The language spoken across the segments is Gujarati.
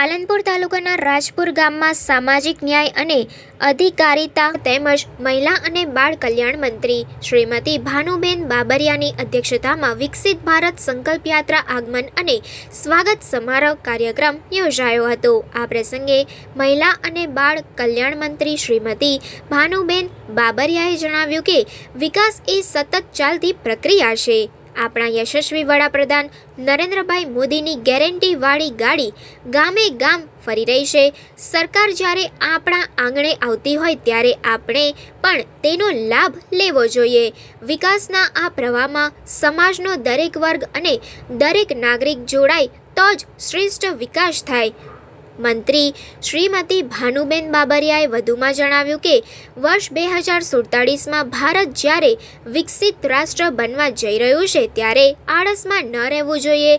પાલનપુર તાલુકાના રાજપુર ગામમાં સામાજિક ન્યાય અને અધિકારીતા તેમજ મહિલા અને બાળ કલ્યાણ મંત્રી શ્રીમતી ભાનુબેન બાબરિયાની અધ્યક્ષતામાં વિકસિત ભારત સંકલ્પ યાત્રા આગમન અને સ્વાગત સમારોહ કાર્યક્રમ યોજાયો હતો. આ પ્રસંગે મહિલા અને બાળ કલ્યાણ મંત્રી શ્રીમતી ભાનુબેન બાબરિયાએ જણાવ્યું કે વિકાસ એ સતત ચાલતી પ્રક્રિયા છે. આપણા યશસ્વી વડાપ્રધાન નરેન્દ્રભાઈ મોદીની ગેરંટીવાળી ગાડી ગામે ગામ ફરી રહી છે. સરકાર જ્યારે આપણા આંગણે આવતી હોય ત્યારે આપણે પણ તેનો લાભ લેવો જોઈએ. વિકાસના આ પ્રવાહમાં સમાજનો દરેક વર્ગ અને દરેક નાગરિક જોડાય તો જ શ્રેષ્ઠ વિકાસ થાય. મંત્રી શ્રીમતી ભાનુબેન બાબરિયાએ વધુમાં જણાવ્યું કે, વર્ષ બે હજાર સુડતાળીસમાં ભારત જ્યારે વિકસિત રાષ્ટ્ર બનવા જઈ રહ્યું છે, ત્યારે આળસમાં ન રહેવું જોઈએ.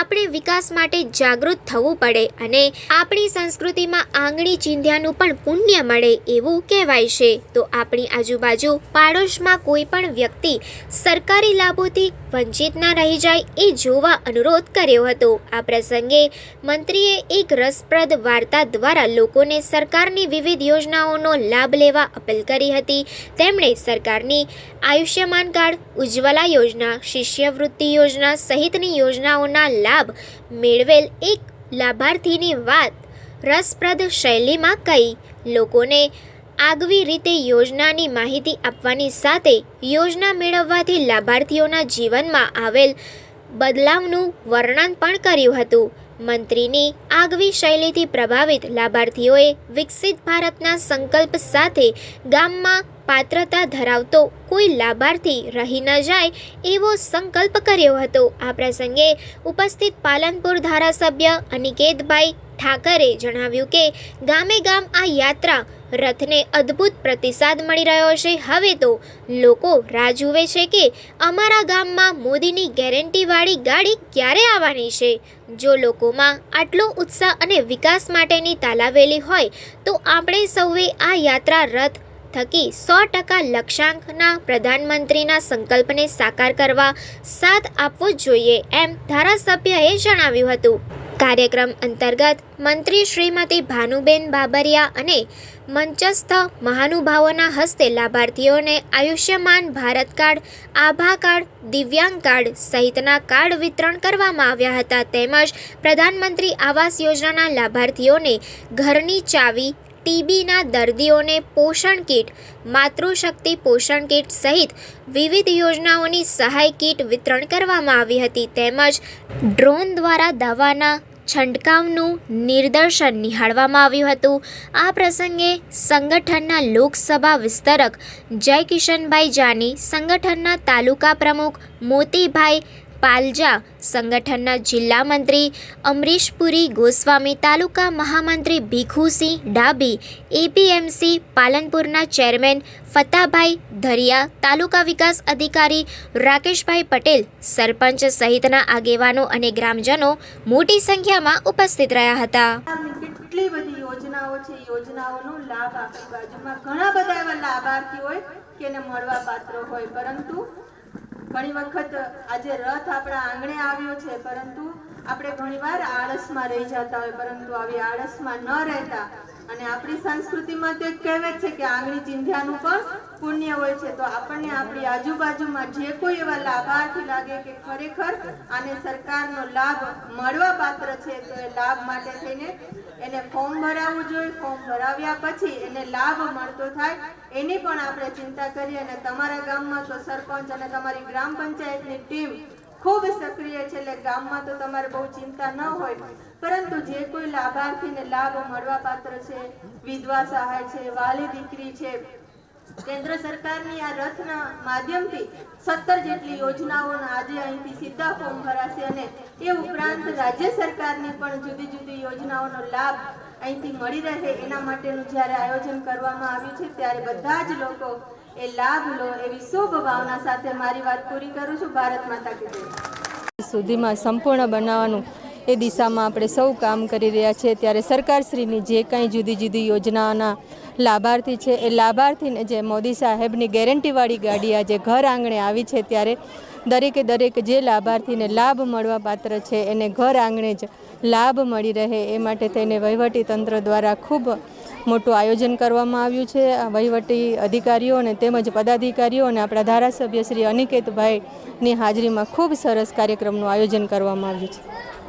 આપણે વિકાસ માટે જાગૃત થવું પડે અને આપણી સંસ્કૃતિમાં આંગળી ચીંધ્યાનું પણ પુણ્ય મળે એવું કહેવાય છે. તો આપણી આજુબાજુ પાડોશમાં કોઈ પણ વ્યક્તિ સરકારી લાભોથી વંચિત ના રહી જાય એ જોવા અનુરોધ કર્યો હતો. આ પ્રસંગે મંત્રીએ એક રસપ્રદ વાર્તા દ્વારા લોકોને સરકારની વિવિધ યોજનાઓનો લાભ લેવા અપીલ કરી હતી. તેમણે સરકારની આયુષ્યમાન કાર્ડ, ઉજ્જવલા યોજના, શિષ્યવૃત્તિ યોજના સહિતની યોજનાઓના લાભ મેળવેલ એક લાભાર્થીની વાત રસપ્રદ શૈલીમાં કહી. લોકોને આગવી રીતે યોજનાની માહિતી આપવાની સાથે યોજના મેળવવાથી લાભાર્થીઓના જીવનમાં આવેલ બદલાવનું વર્ણન પણ કર્યું હતું. મંત્રીની આગવી શૈલીથી પ્રભાવિત લાભાર્થીઓએ વિકસિત ભારતના સંકલ્પ સાથે ગામમાં પાત્રતા ધરાવતો કોઈ લાભાર્થી રહી ન જાય એવો સંકલ્પ કર્યો હતો. આ પ્રસંગે ઉપસ્થિત પાલનપુર ધારાસભ્ય અનિકેતભાઈ ઠાકરે જણાવ્યું કે ગામે ગામ આ યાત્રા રથને અદ્ભુત પ્રતિસાદ મળી રહ્યો છે. હવે તો લોકો રાહ જુએ છે કે અમારા ગામમાં મોદીની ગેરંટીવાળી ગાડી ક્યારે આવવાની છે. જો લોકોમાં આટલો ઉત્સાહ અને વિકાસ માટેની તાલાવેલી હોય, તો આપણે સૌએ આ યાત્રા રથ થકી સો ટકા લક્ષ્યાંકના પ્રધાનમંત્રીના સંકલ્પને સાકાર કરવા સાથ આપવો જોઈએ, એમ ધારાસભ્યએ જણાવ્યું હતું. કાર્યક્રમ અંતર્ગત મંત્રી શ્રીમતી ભાનુબેન બાબરિયા અને મંચસ્થ મહાનુભાવોના હસ્તે લાભાર્થીઓને આયુષ્યમાન ભારત કાર્ડ, આભા કાર્ડ, દિવ્યાંગ કાર્ડ સહિતના કાર્ડ વિતરણ કરવામાં આવ્યા હતા. તેમજ પ્રધાનમંત્રી આવાસ યોજનાના લાભાર્થીઓને ઘરની ચાવી ટીબીના દર્દીઓને પોષણ કીટ, માતૃશક્તિ પોષણ કીટ સહિત વિવિધ યોજનાઓની સહાય કીટ વિતરણ કરવામાં આવી હતી. તેમજ ડ્રોન દ્વારા દવાના છંટકાવનું નિદર્શન નિહાળવામાં આવ્યું હતું. આ પ્રસંગે સંગઠનના લોકસભા વિસ્તરક જય કિશનભાઈ જાની, સંગઠનના તાલુકા પ્રમુખ મોતીભાઈ પાલજા સંગઠનના જિલ્લા મંત્રી અમરીશપુરી ગોસ્વામી તાલુકા મહામંત્રી ભીખુસિંહ ડાબી એપીએમસી પાલનપુરના ચેરમેન ફતાભાઈ ધરિયા, તાલુકા વિકાસ અધિકારી રાકેશભાઈ પટેલ, સરપંચ સહિતના આગેવાનો અને ગ્રામજનો મોટી સંખ્યામાં ઉપસ્થિત રહ્યા હતા. કેટલી બધી યોજનાઓ છે? યોજનાઓનો લાભ આપણી બાજુમાં ઘણા બધા એવા લાભાર્થી હોય કે એને મળવા પાત્ર હોય. પરંતુ ઘણી વખત આજે રથ આપણા આંગણે આવ્યો છે પરંતુ આપણે ઘણીવાર આળસમાં રહી જતા હોય, પરંતુ આવી આળસમાં ન રહેતા. અને આપણી સંસ્કૃતિમાં તો એક કહેવત છે કે આંગળી ચીંધ્યાનું પણ પુણ્ય હોય છે. તો આપણને આપણી આજુબાજુમાં જે કોઈ એવા લાભાર્થી લાગે કે ખરેખર આને સરકારનો લાભ મળવા પાત્ર છે, તો એ લાભ માટે થઈને એને ફોર્મ ભરાવવું જોઈએ. ફોર્મ ભરાવ્યા પછી એને લાભ મળતો થાય. એની પણ આપણે ચિંતા કરીએ અને તમારા ગામમાં તો સરપંચ અને તમારી ગ્રામ પંચાયતની ટીમ ખૂબ સક્રિય છે એટલે ગામમાં તો તમારે બહુ ચિંતા ન હોય. પરંતુ જે કોઈ લાભાર્થીને લાભ મળવા પાત્ર છે, વિધવા સહાય છે, વાલી દીકરી છે, કેન્દ્ર સરકારની આ રથના માધ્યમથી સત્તર જેટલી યોજનાઓના આજે અહીંથી સીધા ફોર્મ ભરાશે અને એ ઉપરાંત રાજ્ય સરકારની પણ જુદી જુદી યોજનાઓનો લાભ અહીંથી મળી રહે એના માટેનું જ્યારે આયોજન કરવામાં આવ્યું છે, ત્યારે બધા જ લોકો એ લાભ લો એવી શુભ ભાવના સાથે મારી વાત પૂરી કરું છું. ભારત માતા કી સુધીમાં સંપૂર્ણ બનાવવાનું એ દિશામાં આપણે સૌ કામ કરી રહ્યા છીએ. ત્યારે સરકારશ્રીની જે કંઈ જુદી જુદી યોજનાઓના લાભાર્થી છે. એ લાભાર્થીને જે મોદી સાહેબની ગેરંટીવાળી ગાડી આજે ઘર આંગણે આવી છે ત્યારે દરેકે દરેક જે લાભાર્થીને લાભ મળવા પાત્ર છે, એને ઘર આંગણે જ લાભ મળી રહે. એ માટે થઈને તંત્ર દ્વારા ખૂબ મોટું આયોજન કરવામાં આવ્યું છે. વહીવટી અધિકારીઓ અને તેમજ પદાધિકારીઓ અને આપણા ધારાસભ્ય શ્રી અનિકેતભાઈની હાજરીમાં ખૂબ સરસ કાર્યક્રમનું આયોજન કરવામાં આવ્યું છે.